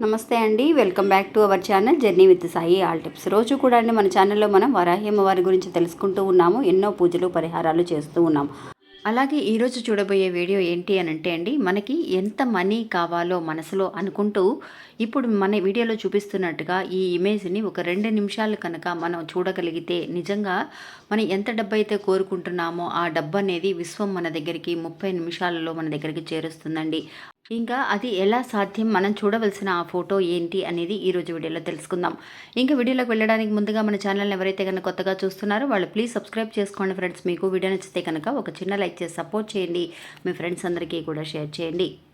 నమస్తే అండి welcome back to our channel journey with Sai all tips. రోజు కూడా అండి మన ఛానల్లో మనం వరాహ్యమ్మ వారి గురించి తెలుసుకుంటూ ఉన్నాము ఎన్నో పూజలు పరిహారాలు చేస్తూ ఉన్నాము. అలాగే ఈరోజు చూడబోయే వీడియో ఏంటి అని అంటే అండి మనకి ఎంత మనీ కావాలో మనసులో అనుకుంటూ ఇప్పుడు మన వీడియోలో చూపిస్తున్నట్టుగా ఈ ఇమేజ్ని ఒక రెండు నిమిషాలు కనుక మనం చూడగలిగితే నిజంగా మనం ఎంత డబ్బు అయితే కోరుకుంటున్నామో ఆ డబ్బు అనేది విశ్వం మన దగ్గరికి ముప్పై నిమిషాలలో మన దగ్గరికి చేరుస్తుందండి. ఇంకా అది ఎలా సాధ్యం? మనం చూడవలసిన ఆ ఫోటో ఏంటి అనేది ఈ రోజు వీడియోలో తెలుసుకుందాం. ఇంకా వీడియోలోకి వెళ్ళడానికి ముందుగా మన ఛానల్ని ఎవరైతే కనుక కొత్తగా చూస్తున్నారో వాళ్ళు ప్లీజ్ సబ్స్క్రైబ్ చేసుకోండి ఫ్రెండ్స్. మీకు వీడియో నచ్చితే కనుక ఒక చిన్న లైక్ చేసి సపోర్ట్ చేయండి. మీ ఫ్రెండ్స్ అందరికీ కూడా షేర్ చేయండి.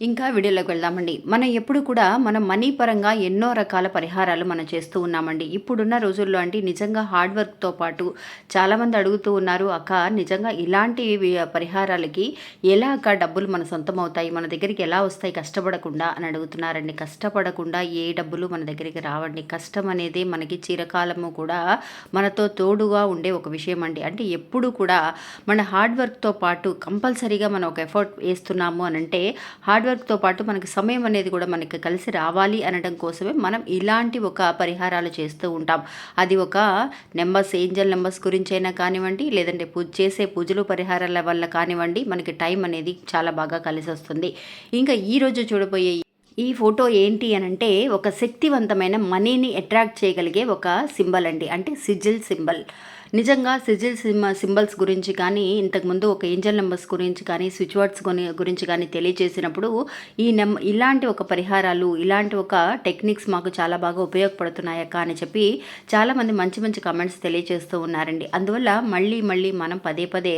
ఇంకా వీడియోలోకి వెళ్దామండి. మనం ఎప్పుడు కూడా మన మనీ పరంగా ఎన్నో రకాల పరిహారాలు మనం చేస్తూ ఉన్నామండి. ఇప్పుడున్న రోజుల్లో అంటే నిజంగా హార్డ్ వర్క్తో పాటు చాలామంది అడుగుతూ ఉన్నారు అక్క నిజంగా ఇలాంటి పరిహారాలకి ఎలా అక్క డబ్బులు మన సొంతం అవుతాయి మన దగ్గరికి ఎలా వస్తాయి? కష్టపడకుండా? అని అడుగుతున్నారండి. కష్టపడకుండా ఏ డబ్బులు మన దగ్గరికి రావండి. కష్టం అనేది మనకి చిరకాలము కూడా మనతో తోడుగా ఉండే ఒక విషయం అండి అంటే ఎప్పుడు కూడా మన హార్డ్ వర్క్తో పాటు కంపల్సరీగా మనం ఒక ఎఫర్ట్ వేస్తున్నాము అని అంటే హార్డ్ హార్డ్ వర్క్తో పాటు మనకి సమయం అనేది కూడా మనకి కలిసి రావాలి అనడం కోసమే మనం ఇలాంటి ఒక పరిహారాలు చేస్తూ ఉంటాం. అది ఒక నెంబర్స్ ఏంజల్ నెంబర్స్ గురించి అయినా కానివ్వండి లేదంటే పూజ చేసే పూజలు పరిహారాల వల్ల కానివ్వండి మనకి టైం అనేది చాలా బాగా కలిసి వస్తుంది. ఇంకా ఈరోజు చూడబోయే ఈ ఫోటో ఏంటి అని అంటే ఒక శక్తివంతమైన మనీని అట్రాక్ట్ చేయగలిగే ఒక సింబల్ అండి. అంటే సిజిల్ సింబల్. నిజంగా సిజిల్ సిమ్ సింబల్స్ గురించి కానీ ఇంతకుముందు ఒక ఏంజల్ నెంబర్స్ గురించి కానీ స్విచ్ వర్డ్స్ గురించి కానీ తెలియజేసినప్పుడు ఈ నెం ఇలాంటి ఒక పరిహారాలు ఇలాంటి ఒక టెక్నిక్స్ మాకు చాలా బాగా ఉపయోగపడుతున్నాయక్క అని చెప్పి చాలామంది మంచి మంచి కమెంట్స్ తెలియజేస్తూ ఉన్నారండి. అందువల్ల మళ్ళీ మళ్ళీ మనం పదే పదే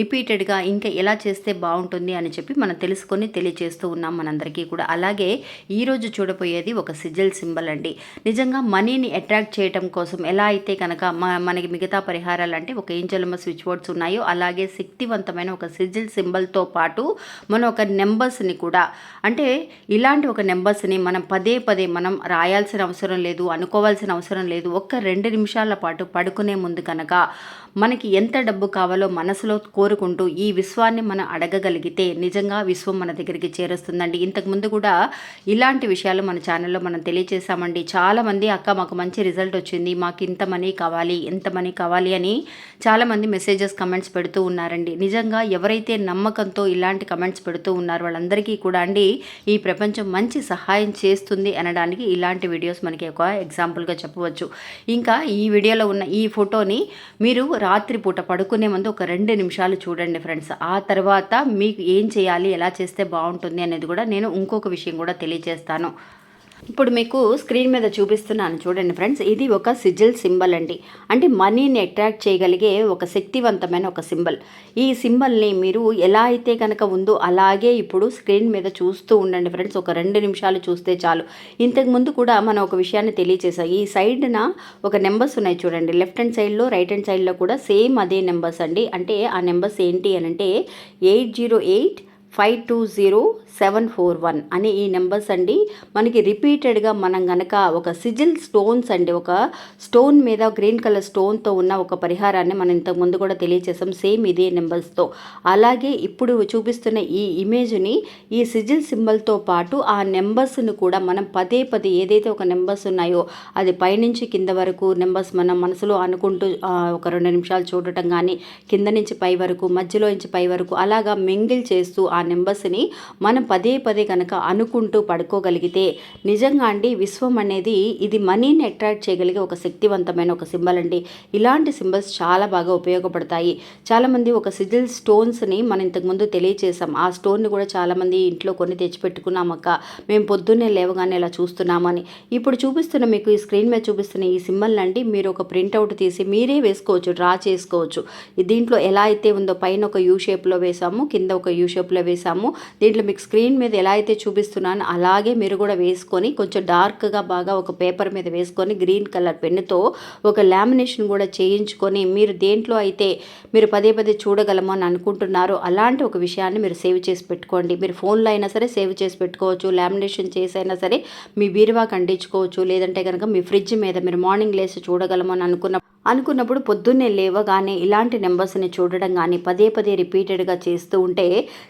రిపీటెడ్గా ఇంకా ఎలా చేస్తే బాగుంటుంది అని చెప్పి మనం తెలుసుకొని తెలియజేస్తూ ఉన్నాం మనందరికీ కూడా. అలాగే ఈరోజు చూడబోయేది ఒక సిజిల్ సింబల్ అండి. నిజంగా మనీని అట్రాక్ట్ చేయటం కోసం ఎలా అయితే కనుక మనకి మిగతా పరిహారాలు అంటే ఒక ఏంజలమ్మ స్విచ్ బోర్డ్స్ ఉన్నాయో అలాగే శక్తివంతమైన ఒక సిజిల్ సింబల్తో పాటు మనం ఒక నెంబర్స్ని కూడా. అంటే ఇలాంటి ఒక నెంబర్స్ని మనం పదే పదే మనం రాయాల్సిన అవసరం లేదు అనుకోవాల్సిన అవసరం లేదు. ఒక్క రెండు నిమిషాల పాటు పడుకునే ముందు కనుక మనకి ఎంత డబ్బు కావాలో మనసులో కోరుకుంటూ ఈ విశ్వాన్ని మనం అడగగలిగితే నిజంగా విశ్వం మన దగ్గరికి చేరుస్తుందండి. ఇంతకుముందు కూడా ఇలాంటి విషయాలు మన ఛానల్లో మనం తెలియజేశామండి చాలామంది అక్క మాకు మంచి రిజల్ట్ వచ్చింది. మాకు ఇంత మనీ కావాలి ఎంత మనీ కావాలి అని చాలామంది మెసేజెస్ కమెంట్స్ పెడుతూ ఉన్నారండి. నిజంగా ఎవరైతే నమ్మకంతో ఇలాంటి కమెంట్స్ పెడుతూ ఉన్నారో వాళ్ళందరికీ కూడా అండి ఈ ప్రపంచం మంచి సహాయం చేస్తుంది అనడానికి ఇలాంటి వీడియోస్ మనకి ఒక ఎగ్జాంపుల్గా చెప్పవచ్చు. ఇంకా ఈ వీడియోలో ఉన్న ఈ ఫోటోని మీరు రాత్రిపూట పడుకునే ముందు ఒక రెండు నిమిషాలు చూడండి ఫ్రెండ్స్ ఆ తర్వాత మీకు ఏం చేయాలి ఎలా చేస్తే బాగుంటుంది అనేది కూడా నేను ఇంకొక విషయం కూడా తెలియజేస్తాను. ఇప్పుడు మీకు స్క్రీన్ మీద చూపిస్తున్నాను చూడండి ఫ్రెండ్స్ ఇది ఒక సిజిల్ సింబల్ అండి. అంటే మనీని అట్రాక్ట్ చేయగలిగే ఒక శక్తివంతమైన ఒక సింబల్. ఈ సింబల్ని మీరు ఎలా అయితే కనుక ఉందో అలాగే ఇప్పుడు స్క్రీన్ మీద చూస్తూ ఉండండి ఫ్రెండ్స్ ఒక రెండు నిమిషాలు చూస్తే చాలు. ఇంతకు ముందు కూడా మనం ఒక విషయాన్ని తెలియచేసాం ఈ సైడ్న ఒక నెంబర్స్ ఉన్నాయి చూడండి. లెఫ్ట్ హ్యాండ్ సైడ్లో రైట్ హ్యాండ్ సైడ్లో కూడా సేమ్ అదే నెంబర్స్ అండి. అంటే ఆ నెంబర్స్ ఏంటి అని అంటే eight zero eight five two zero seven four one అని ఈ నెంబర్స్ అండి. మనకి రిపీటెడ్గా మనం గనక ఒక సిజిల్ స్టోన్స్ అండి ఒక స్టోన్ మీద గ్రీన్ కలర్ స్టోన్తో ఉన్న ఒక పరిహారాన్ని మనం ఇంతకు ముందు కూడా తెలియచేసాం సేమ్ ఇదే నెంబర్స్తో. అలాగే ఇప్పుడు చూపిస్తున్న ఈ ఇమేజ్ని ఈ సిజిల్ సింబల్తో పాటు ఆ నెంబర్స్ని కూడా మనం పదే పదే ఏదైతే ఒక నెంబర్స్ ఉన్నాయో అది పైనుంచి కింద వరకు నెంబర్స్ మనం మనసులో అనుకుంటూ ఒక రెండు నిమిషాలు చూడటం కానీ కింద నుంచి పై వరకు మధ్యలో నుంచి పై వరకు అలాగా మింగిల్ చేస్తూ ఆ నెంబర్స్ని మనం పదే పదే కనుక అనుకుంటూ పడుకోగలిగితే నిజంగా అండి విశ్వం అనేది ఇది మనీని అట్రాక్ట్ చేయగలిగే ఒక శక్తివంతమైన ఒక సింబల్ అండి. ఇలాంటి సింబల్స్ చాలా బాగా ఉపయోగపడతాయి. చాలామంది ఒక సిజిల్ స్టోన్స్ని మనం ఇంతకుముందు తెలియచేసాం ఆ స్టోన్ని కూడా చాలామంది ఇంట్లో కొన్ని తెచ్చిపెట్టుకున్నామక్క మేము పొద్దున్నే లేవగానే ఇలా చూస్తున్నామని. ఇప్పుడు చూపిస్తున్న మీకు ఈ స్క్రీన్ మీద చూపిస్తున్న ఈ సింబల్ అండి మీరు ఒక ప్రింట్అవుట్ తీసి మీరే వేసుకోవచ్చు డ్రా చేసుకోవచ్చు. దీంట్లో ఎలా అయితే ఉందో పైన ఒక యూ షేప్లో వేసాము కింద ఒక యూ షేప్లో వేసాము. దీంట్లో మీకు స్క్రీన్ మీద ఎలా అయితే చూపిస్తున్నానో అలాగే మీరు కూడా వేసుకొని కొంచెం డార్క్గా బాగా ఒక పేపర్ మీద వేసుకొని గ్రీన్ కలర్ పెన్నుతో ఒక లామినేషన్ కూడా చేయించుకొని మీరు దేంట్లో అయితే మీరు పదే పదే చూడగలము అని అనుకుంటున్నారో అలాంటి ఒక విషయాన్ని మీరు సేవ్ చేసి పెట్టుకోండి. మీరు ఫోన్లో అయినా సరే సేవ్ చేసి పెట్టుకోవచ్చు లామినేషన్ చేసైనా సరే మీ బీరువాకి అంటించుకోవచ్చు లేదంటే కనుక మీ ఫ్రిడ్జ్ మీద మీరు మార్నింగ్ లేసి చూడగలము అని అనుకున్న అనుకున్నప్పుడు పొద్దున్నే లేవగానే ఇలాంటి నెంబర్స్ని చూడడం కానీ పదే పదే రిపీటెడ్గా చేస్తూ ఉంటే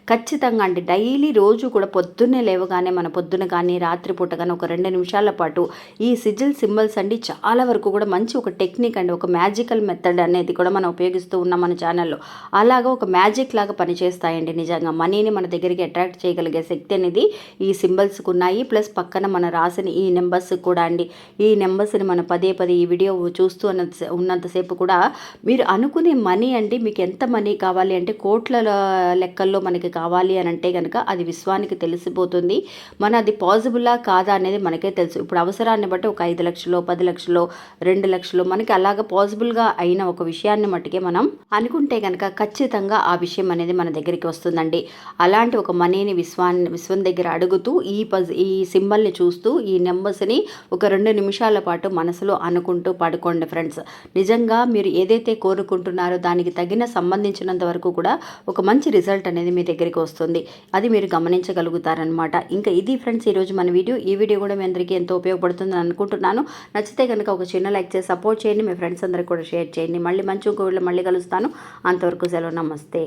ఖచ్చితంగా అండి డైలీ రోజు కూడా పొద్దున్నే లేవగానే మన పొద్దున కానీ రాత్రిపూట కానీ ఒక రెండు నిమిషాల పాటు ఈ సిజిల్ సింబల్స్ అండి చాలా వరకు కూడా మంచి ఒక టెక్నిక్ అండి ఒక మ్యాజికల్ మెథడ్ అనేది కూడా మనం ఉపయోగిస్తూ ఉన్నాం మన ఛానల్లో. అలాగా ఒక మ్యాజిక్ లాగా పనిచేస్తాయండి నిజంగా. మనీని మన దగ్గరికి అట్రాక్ట్ చేయగలిగే శక్తి అనేది ఈ సింబల్స్కి ఉన్నాయి. ప్లస్ పక్కన మన రాసిన ఈ నెంబర్స్ కూడా అండి. ఈ నెంబర్స్ని మనం పదే పదే ఈ వీడియో చూస్తూ అన్న ఉన్నంతసేపు కూడా మీరు అనుకునే మనీ అండి మీకు ఎంత మనీ కావాలి అంటే కోట్ల లెక్కల్లో మనకి కావాలి అని అంటే కనుక అది విశ్వానికి తెలిసిపోతుంది. మన అది పాసిబులా కాదా అనేది మనకే తెలుసు. ఇప్పుడు అవసరాన్ని బట్టి ఒక ఐదు లక్షలు పది లక్షలు రెండు లక్షలు మనకి అలాగ పాసిబుల్గా అయిన ఒక విషయాన్ని మట్టుకే మనం అనుకుంటే కనుక ఖచ్చితంగా ఆ విషయం అనేది మన దగ్గరికి వస్తుందండి. అలాంటి ఒక మనీని విశ్వాన్ని విశ్వం దగ్గర అడుగుతూ ఈ పజ్ ఈ సింబల్ని చూస్తూ ఈ నెంబర్స్ని ఒక రెండు నిమిషాల పాటు మనసులో అనుకుంటూ పడుకోండి ఫ్రెండ్స్. నిజంగా మీరు ఏదైతే కోరుకుంటున్నారో దానికి తగిన సంబంధించినంత వరకు కూడా ఒక మంచి రిజల్ట్ అనేది మీ దగ్గరికి వస్తుంది. అది మీరు గమనించగలుగుతారనమాట ఇంకా ఇది ఫ్రెండ్స్ ఈరోజు మన వీడియో. ఈ వీడియో కూడా మీ అందరికీ ఎంతో ఉపయోగపడుతుందని అనుకుంటున్నాను. నచ్చితే కనుక ఒక చిన్న లైక్ చేసి సపోర్ట్ చేయండి. మీ ఫ్రెండ్స్ అందరికీ కూడా షేర్ చేయండి. మళ్ళీ మంచి ఇంకో మళ్ళీ కలుస్తాను. అంతవరకు సెలవు. నమస్తే.